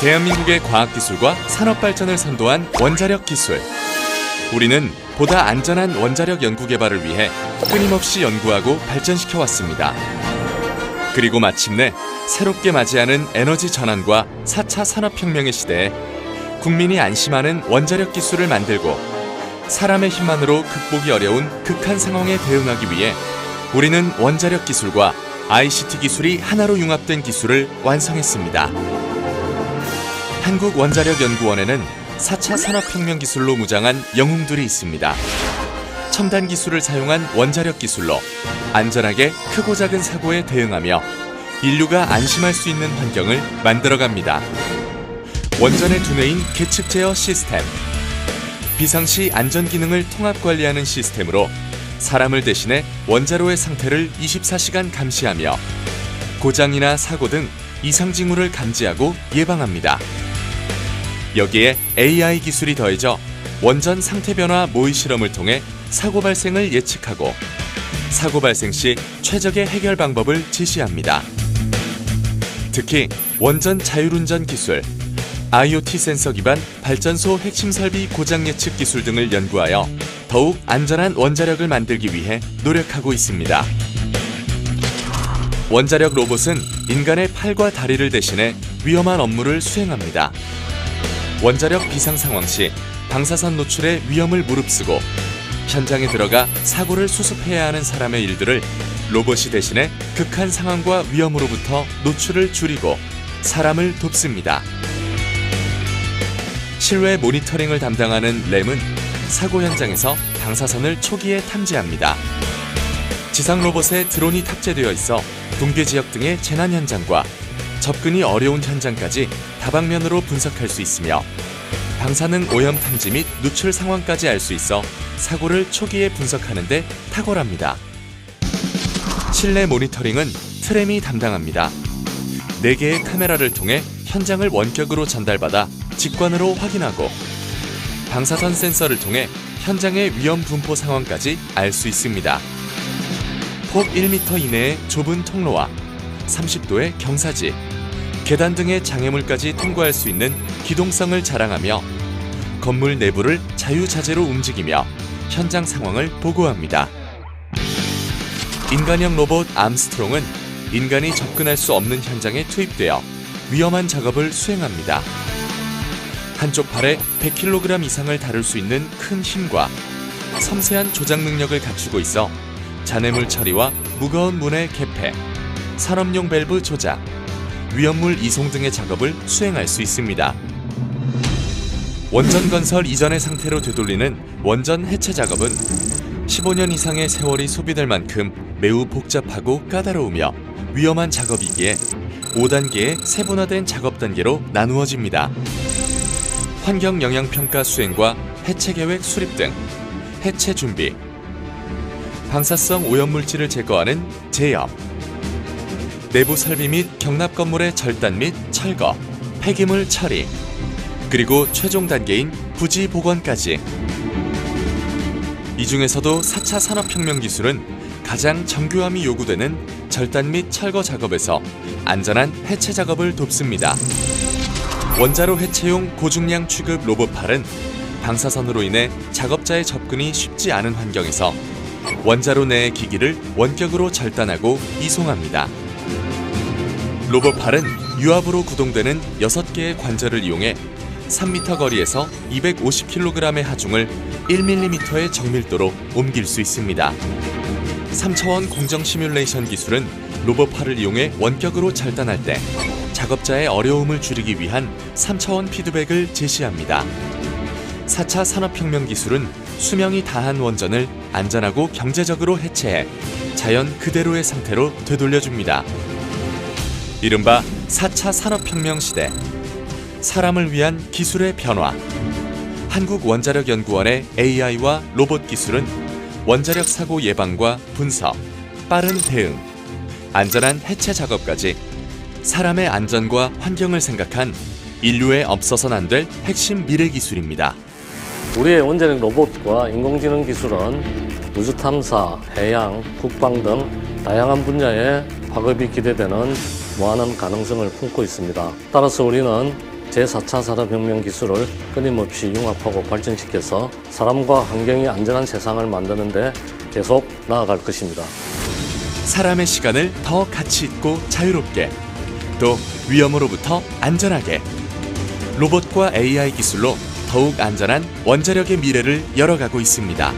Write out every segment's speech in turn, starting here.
대한민국의 과학기술과 산업발전을 선도한 원자력 기술. 우리는 보다 안전한 원자력 연구 개발을 위해 끊임없이 연구하고 발전시켜 왔습니다. 그리고 마침내 새롭게 맞이하는 에너지 전환과 4차 산업혁명의 시대에 국민이 안심하는 원자력 기술을 만들고 사람의 힘만으로 극복이 어려운 극한 상황에 대응하기 위해 우리는 원자력 기술과 ICT 기술이 하나로 융합된 기술을 완성했습니다. 한국원자력연구원에는 4차 산업혁명 기술로 무장한 영웅들이 있습니다. 첨단 기술을 사용한 원자력 기술로 안전하게 크고 작은 사고에 대응하며 인류가 안심할 수 있는 환경을 만들어갑니다. 원전의 두뇌인 계측 제어 시스템, 비상시 안전 기능을 통합 관리하는 시스템으로 사람을 대신해 원자로의 상태를 24시간 감시하며 고장이나 사고 등 이상 징후를 감지하고 예방합니다. 여기에 AI 기술이 더해져 원전 상태 변화 모의 실험을 통해 사고 발생을 예측하고 사고 발생 시 최적의 해결 방법을 제시합니다. 특히 원전 자율운전 기술, IoT 센서 기반 발전소 핵심 설비 고장 예측 기술 등을 연구하여 더욱 안전한 원자력을 만들기 위해 노력하고 있습니다. 원자력 로봇은 인간의 팔과 다리를 대신해 위험한 업무를 수행합니다. 원자력 비상 상황 시 방사선 노출의 위험을 무릅쓰고 현장에 들어가 사고를 수습해야 하는 사람의 일들을 로봇이 대신해 극한 상황과 위험으로부터 노출을 줄이고 사람을 돕습니다. 실외 모니터링을 담당하는 램은 사고 현장에서 방사선을 초기에 탐지합니다. 지상 로봇에 드론이 탑재되어 있어 붕괴 지역 등의 재난 현장과 접근이 어려운 현장까지 다방면으로 분석할 수 있으며 방사능 오염 탐지 및 누출 상황까지 알 수 있어 사고를 초기에 분석하는 데 탁월합니다. 실내 모니터링은 트램이 담당합니다. 4개의 카메라를 통해 현장을 원격으로 전달받아 직관으로 확인하고 방사선 센서를 통해 현장의 위험 분포 상황까지 알 수 있습니다. 폭 1m 이내의 좁은 통로와 30도의 경사지, 계단 등의 장애물까지 통과할 수 있는 기동성을 자랑하며 건물 내부를 자유자재로 움직이며 현장 상황을 보고합니다. 인간형 로봇 암스트롱은 인간이 접근할 수 없는 현장에 투입되어 위험한 작업을 수행합니다. 한쪽 팔에 100kg 이상을 다룰 수 있는 큰 힘과 섬세한 조작 능력을 갖추고 있어 잔해물 처리와 무거운 문의 개폐, 산업용 밸브 조작, 위험물 이송 등의 작업을 수행할 수 있습니다. 원전 건설 이전의 상태로 되돌리는 원전 해체 작업은 15년 이상의 세월이 소비될 만큼 매우 복잡하고 까다로우며 위험한 작업이기에 5단계의 세분화된 작업 단계로 나누어집니다. 환경 영향 평가 수행과 해체 계획 수립 등 해체 준비, 방사성 오염 물질을 제거하는 제염, 내부 설비 및 경납 건물의 절단 및 철거, 폐기물 처리, 그리고 최종 단계인 부지 복원까지. 이 중에서도 4차 산업혁명 기술은 가장 정교함이 요구되는 절단 및 철거 작업에서 안전한 해체 작업을 돕습니다. 원자로 해체용 고중량 취급 로봇팔은 방사선으로 인해 작업자의 접근이 쉽지 않은 환경에서 원자로 내의 기기를 원격으로 절단하고 이송합니다. 로봇팔은 유압으로 구동되는 6개의 관절을 이용해 3m 거리에서 250kg의 하중을 1mm의 정밀도로 옮길 수 있습니다. 3차원 공정 시뮬레이션 기술은 로봇팔을 이용해 원격으로 절단할 때 작업자의 어려움을 줄이기 위한 3차원 피드백을 제시합니다. 4차 산업혁명 기술은 수명이 다한 원전을 안전하고 경제적으로 해체해 자연 그대로의 상태로 되돌려줍니다. 이른바 4차 산업혁명 시대 사람을 위한 기술의 변화 한국원자력연구원의 AI와 로봇 기술은 원자력 사고 예방과 분석, 빠른 대응, 안전한 해체 작업까지 사람의 안전과 환경을 생각한 인류에 없어선 안 될 핵심 미래 기술입니다. 우리의 원자력 로봇과 인공지능 기술은 우주 탐사, 해양, 국방 등 다양한 분야에 파급이 기대되는 무한한 가능성을 품고 있습니다. 따라서 우리는 제4차 산업혁명 기술을 끊임없이 융합하고 발전시켜서 사람과 환경이 안전한 세상을 만드는데 계속 나아갈 것입니다. 사람의 시간을 더 가치 있고 자유롭게 또 위험으로부터 안전하게 로봇과 AI 기술로 더욱 안전한 원자력의 미래를 열어가고 있습니다.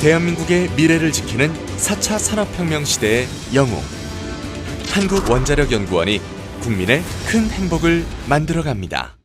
대한민국의 미래를 지키는 4차 산업혁명 시대의 영웅 한국원자력연구원이 국민의 큰 행복을 만들어갑니다.